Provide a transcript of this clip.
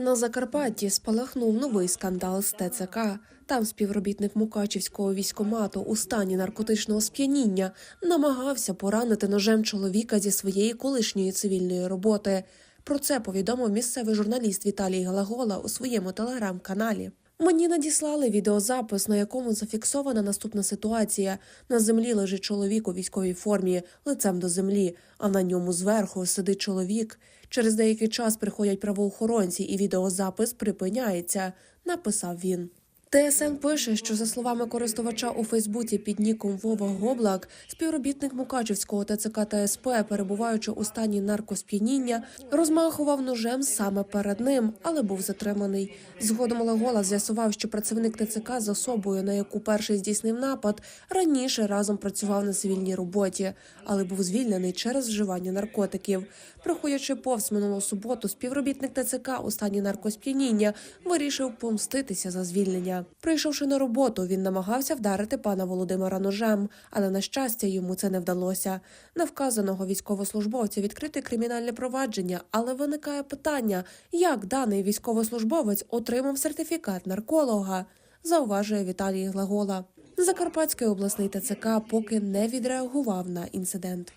На Закарпатті спалахнув новий скандал з ТЦК. Там співробітник Мукачівського військомату у стані наркотичного сп'яніння намагався поранити ножем чоловіка зі своєї колишньої цивільної роботи. Про це повідомив місцевий журналіст Віталій Галагола у своєму телеграм-каналі. Мені надіслали відеозапис, на якому зафіксована наступна ситуація. На землі лежить чоловік у військовій формі, лицем до землі, а на ньому зверху сидить чоловік. Через деякий час приходять правоохоронці, і відеозапис припиняється, написав він. ТСН пише, що за словами користувача у Фейсбуці під ніком Вова Гоблак, співробітник Мукачівського ТЦК та СП, перебуваючи у стані наркосп'яніння, розмахував ножем саме перед ним, але був затриманий. Згодом Лагола з'ясував, що працівник ТЦК з особою, на яку перший здійснив напад, раніше разом працював на цивільній роботі, але був звільнений через вживання наркотиків. Проходячи повз минулу суботу, співробітник ТЦК у стані наркосп'яніння вирішив помститися за звільнення. Прийшовши на роботу, він намагався вдарити пана Володимира ножем, але на щастя йому це не вдалося. На вказаного військовослужбовця відкрите кримінальне провадження, але виникає питання, як даний військовослужбовець отримав сертифікат нарколога, зауважує Віталій Глагола. Закарпатський обласний ТЦК поки не відреагував на інцидент.